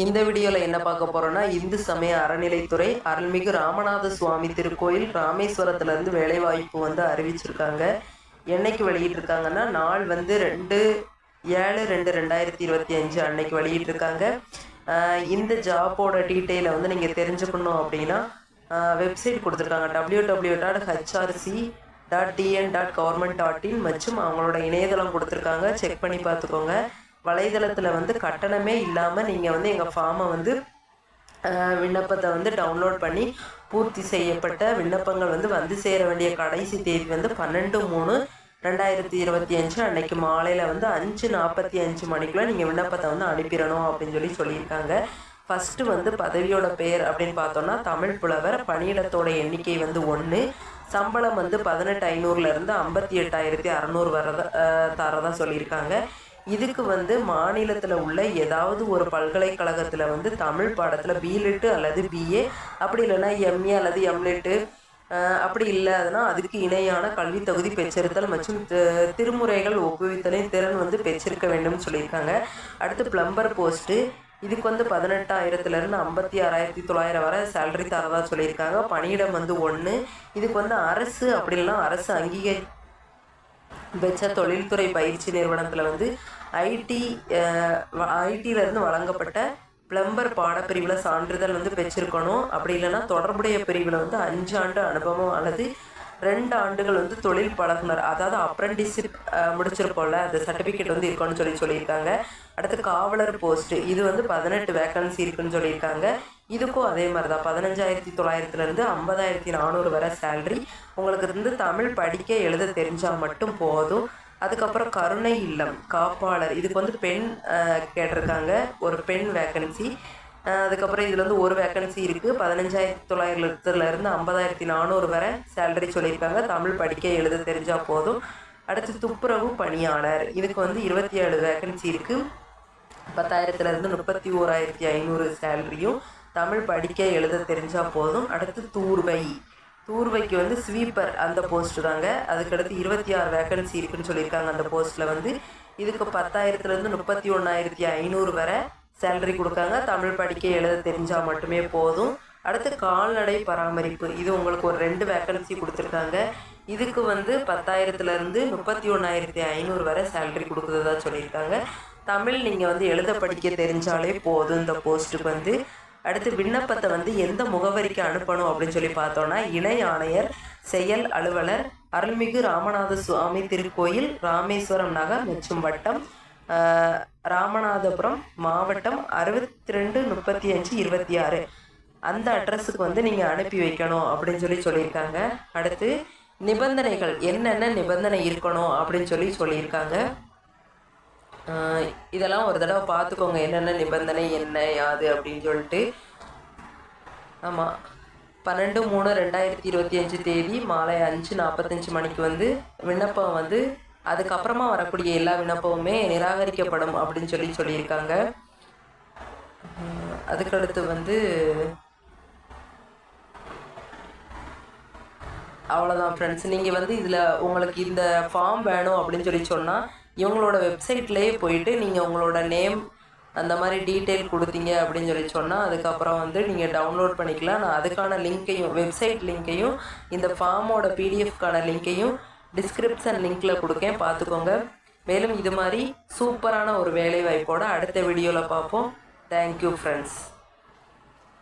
இந்த வீடியோவில் என்ன பார்க்க போறோம்னா இந்து சமய அறநிலைத்துறை அருள்மிகு ராமநாத சுவாமி திருக்கோயில் ராமேஸ்வரத்துலேருந்து வேலைவாய்ப்பு வந்து அறிவிச்சிருக்காங்க. என்னைக்கு வெளியிட்டிருக்காங்கன்னா நாள் வந்து ரெண்டு ஏழு ரெண்டு ரெண்டாயிரத்தி இருபத்தி அஞ்சு அன்னைக்கு வெளியிட்டிருக்காங்க. இந்த ஜாப்போட டீட்டெயிலை வந்து நீங்கள் தெரிஞ்சுக்கணும் அப்படின்னா வெப்சைட் கொடுத்துருக்காங்க. W W dot HRC dot TN dot government dot in மற்றும் அவங்களோட இணையதளம் கொடுத்துருக்காங்க. செக் பண்ணி பார்த்துக்கோங்க. வலைதளத்தில் வந்து கட்டணமே இல்லாமல் நீங்கள் வந்து எங்கள் ஃபார்மை வந்து விண்ணப்பத்தை வந்து டவுன்லோட் பண்ணி பூர்த்தி செய்யப்பட்ட விண்ணப்பங்கள் வந்து வந்து சேர வேண்டிய கடைசி தேதி வந்து பன்னெண்டு மூணு ரெண்டாயிரத்தி இருபத்தி அஞ்சு அன்னைக்கு மாலையில் வந்து அஞ்சு நாற்பத்தி அஞ்சு மணிக்குள்ளே நீங்கள் விண்ணப்பத்தை வந்து அனுப்பிடணும் அப்படின்னு சொல்லி சொல்லியிருக்காங்க. ஃபஸ்ட்டு வந்து பதவியோட பெயர் அப்படின்னு பார்த்தோன்னா தமிழ் புலவர் பணியிடத்தோட எண்ணிக்கை வந்து ஒன்று சம்பளம் வந்து பதினெட்டு ஐநூறுலேருந்து ஐம்பத்தி எட்டாயிரத்தி அறநூறு வரதா தரதான் சொல்லியிருக்காங்க. இதுக்கு வந்து மாநிலத்தில் உள்ள ஏதாவது ஒரு பல்கலைக்கழகத்தில் வந்து தமிழ் பாடத்தில் பிலிட்டு அல்லது பிஏ அப்படி இல்லைன்னா எம்ஏ அல்லது எம்லிட்டு அப்படி இல்லாதனா அதுக்கு இணையான கல்வி தகுதி பெற்றிருத்தல் மற்றும் திருமுறைகள் ஒப்புவித்தலின் திறன் வந்து பெற்றிருக்க வேண்டும்னு சொல்லியிருக்காங்க. அடுத்து பிளம்பர் போஸ்ட்டு இதுக்கு வந்து பதினெட்டாயிரத்துலேருந்து ஐம்பத்தி ஆறாயிரத்தி தொள்ளாயிரம் வரை சேலரி தரதாக சொல்லியிருக்காங்க. பணியிடம் வந்து ஒன்று இதுக்கு வந்து அரசு அப்படி இல்லைன்னா அரசு அங்கீகரி பெச்ச தொழில்துறை பயிற்சி நிறுவனத்தில் வந்து ஐடி ஐடியிலேருந்து வழங்கப்பட்ட பிளம்பர் பாடப்பிரிவில் சான்றிதழ் வந்து பெற்றிருக்கணும் அப்படி இல்லைன்னா தொடர்புடைய பிரிவில் வந்து அஞ்சு ஆண்டு அனுபவம் அல்லது ரெண்டு ஆண்டுகள் வந்து தொழில் பழகுனர். அதாவது அப்ரெண்டிஸ்ஷிப் முடிச்சிருக்கோம்ல அந்த சர்டிஃபிகேட் வந்து இருக்கும்னு சொல்லி சொல்லியிருக்காங்க. அடுத்து காவலர் போஸ்ட் இது வந்து பதினெட்டு வேக்கன்சி இருக்குன்னு சொல்லியிருக்காங்க. இதுக்கும் அதே மாதிரி தான் பதினஞ்சாயிரத்தி தொள்ளாயிரத்துலேருந்து ஐம்பதாயிரத்தி நானூறு வரை சேல்ரி உங்களுக்கு வந்து தமிழ் படிக்க எழுத தெரிஞ்சால் மட்டும் போதும். அதுக்கப்புறம் கருணை இல்லம் காப்பாளர். இதுக்கு வந்து பெண் கேட்டிருக்காங்க. ஒரு பெண் வேக்கன்சி அதுக்கப்புறம் இதில் வந்து ஒரு வேக்கன்சி இருக்குது பதினஞ்சாயிரத்தி தொள்ளாயிரத்துலேருந்து ஐம்பதாயிரத்தி நானூறு வரை சேலரி சொல்லியிருக்காங்க. தமிழ் படிக்க எழுத தெரிஞ்சால் போதும். அடுத்து துப்புரவு பணியாளர். இதுக்கு வந்து இருபத்தி ஏழு வேக்கன்சி இருக்குது பத்தாயிரத்துலேருந்து முப்பத்தி ஓராயிரத்தி ஐநூறு சேலரியும் தமிழ் படிக்க எழுத தெரிஞ்சால் போதும். அடுத்து தூர்வை. தூர்வைக்கு வந்து ஸ்வீப்பர் அந்த போஸ்ட் தாங்க. அதுக்கடுத்து இருபத்தி ஆறு வேக்கன்சி இருக்குன்னு சொல்லியிருக்காங்க அந்த போஸ்ட்டில் வந்து. இதுக்கு பத்தாயிரத்துலேருந்து முப்பத்தி ஒன்றாயிரத்தி ஐநூறு வரை சேலரி கொடுக்காங்க தமிழ் படிக்க எழுத தெரிஞ்சால் மட்டுமே போதும். அடுத்து கால்நடை பராமரிப்பு. இது உங்களுக்கு ஒரு ரெண்டு வேக்கன்சி கொடுத்துருக்காங்க. இதுக்கு வந்து பத்தாயிரத்துலேருந்து முப்பத்தி ஒன்றாயிரத்தி ஐநூறு வரை சேலரி கொடுக்குறதா சொல்லியிருக்காங்க. தமிழ் நீங்கள் வந்து எழுத படிக்க தெரிஞ்சாலே போதும் இந்த போஸ்ட்டுக்கு வந்து. அடுத்து விண்ணப்பத்தை வந்து எந்த முகவரிக்கு அனுப்பணும் அப்படின்னு சொல்லி பார்த்தோன்னா இணை ஆணையர் செயல் அலுவலர் அருள்மிகு ராமநாத சுவாமி திருக்கோயில் ராமேஸ்வரம் நகர் மற்றும் வட்டம் ராமநாதபுரம் மாவட்டம் அறுபத்தி ரெண்டு முப்பத்தி அஞ்சு இருபத்தி ஆறு அந்த அட்ரஸுக்கு வந்து நீங்கள் அனுப்பி வைக்கணும் அப்படின்னு சொல்லி சொல்லியிருக்காங்க. அடுத்து நிபந்தனைகள் என்னென்ன நிபந்தனை இருக்கணும் அப்படின்னு சொல்லி சொல்லியிருக்காங்க. இதெல்லாம் ஒரு தடவை பார்த்துக்கோங்க. என்னென்ன நிபந்தனை என்ன யாது அப்படின்னு சொல்லிட்டு. ஆமாம் பன்னெண்டு மூணு ரெண்டாயிரத்தி இருபத்தி அஞ்சு தேதி மாலை அஞ்சு நாற்பத்தஞ்சு மணிக்கு வந்து விண்ணப்பம் வந்து அதுக்கப்புறமா வரக்கூடிய எல்லா விண்ணப்பமுமே நிராகரிக்கப்படும் அப்படின்னு சொல்லி சொல்லியிருக்காங்க. அதுக்கடுத்து வந்து அவ்வளோதான் ஃப்ரெண்ட்ஸ் நீங்கள் வந்து இதில் உங்களுக்கு இந்த ஃபார்ம் வேணும் அப்படின்னு சொல்லி சொன்னால் இவங்களோட வெப்சைட்லேயே போயிட்டு நீங்கள் உங்களோட நேம் அந்த மாதிரி டீட்டெயில் கொடுத்தீங்க அப்படின்னு சொல்லி சொன்னால் அதுக்கப்புறம் வந்து நீங்கள் டவுன்லோட் பண்ணிக்கலாம். நான் அதுக்கான லிங்க்கையும் வெப்சைட் லிங்க்கையும் இந்த ஃபார்மோட பிடிஎஃப்கான லிங்க்கையும் டிஸ்கிரிப்ஷன் லிங்க்கில் கொடுக்கேன். பார்த்துக்கோங்க. மேலும் இது மாதிரி சூப்பரான ஒரு வேலை வாய்ப்போட அடுத்த வீடியோவில் பார்ப்போம். Thank you friends